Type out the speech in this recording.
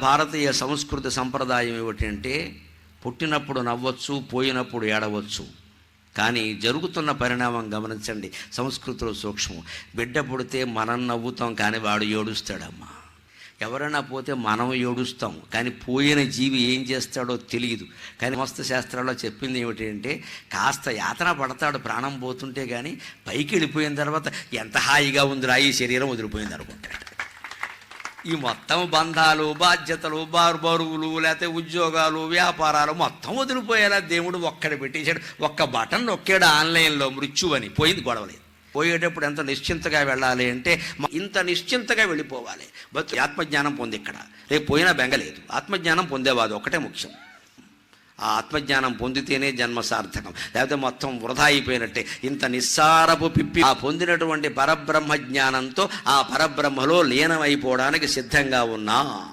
భారతీయ సంస్కృతి సంప్రదాయం ఏమిటంటే పుట్టినప్పుడు నవ్వచ్చు పోయినప్పుడు ఏడవచ్చు. కానీ జరుగుతున్న పరిణామం గమనించండి సంస్కృతిలో సూక్ష్మం. బిడ్డ పుడితే మనం నవ్వుతాం కానీ వాడు ఏడుస్తాడమ్మా. ఎవరైనా పోతే మనం ఏడుస్తాం కానీ పోయిన జీవి ఏం చేస్తాడో తెలియదు. కానీ సమస్త శాస్త్రాల్లో చెప్పింది ఏమిటంటే కాస్త యాతన పడతాడు ప్రాణం పోతుంటే కానీ పైకి వెళ్ళిపోయిన తర్వాత ఎంత హాయిగా ఉందిరా ఈ శరీరం వదిలిపోయింది అనుకుంటాడు. ఈ మొత్తం బంధాలు బాధ్యతలు బారు బరువులు లేకపోతే ఉద్యోగాలు వ్యాపారాలు మొత్తం వదిలిపోయేలా దేవుడు ఒక్కడ పెట్టేశాడు. ఒక్క బటన్ నొక్కాడు ఆన్లైన్లో మృత్యు అని పోయింది గొడవలేదు పోయేటప్పుడు ఎంత నిశ్చింతగా వెళ్ళాలి అంటే ఇంత నిశ్చింతగా వెళ్ళిపోవాలి. బతు ఆత్మజ్ఞానం పొంది ఇక్కడ. రేపు పోయినా బెంగలేదు. ఆత్మజ్ఞానం పొందేవాదు ఒకటే ముఖ్యం. ఆ ఆత్మజ్ఞానం పొందితేనే జన్మ సార్థకం. లేకపోతే మొత్తం వృధా అయిపోయినట్టే. ఇంత నిస్సారపు పిప్పి ఆ పొందినటువంటి పరబ్రహ్మ జ్ఞానంతో ఆ పరబ్రహ్మలో లీనమైపోవడానికి సిద్ధంగా ఉన్నా.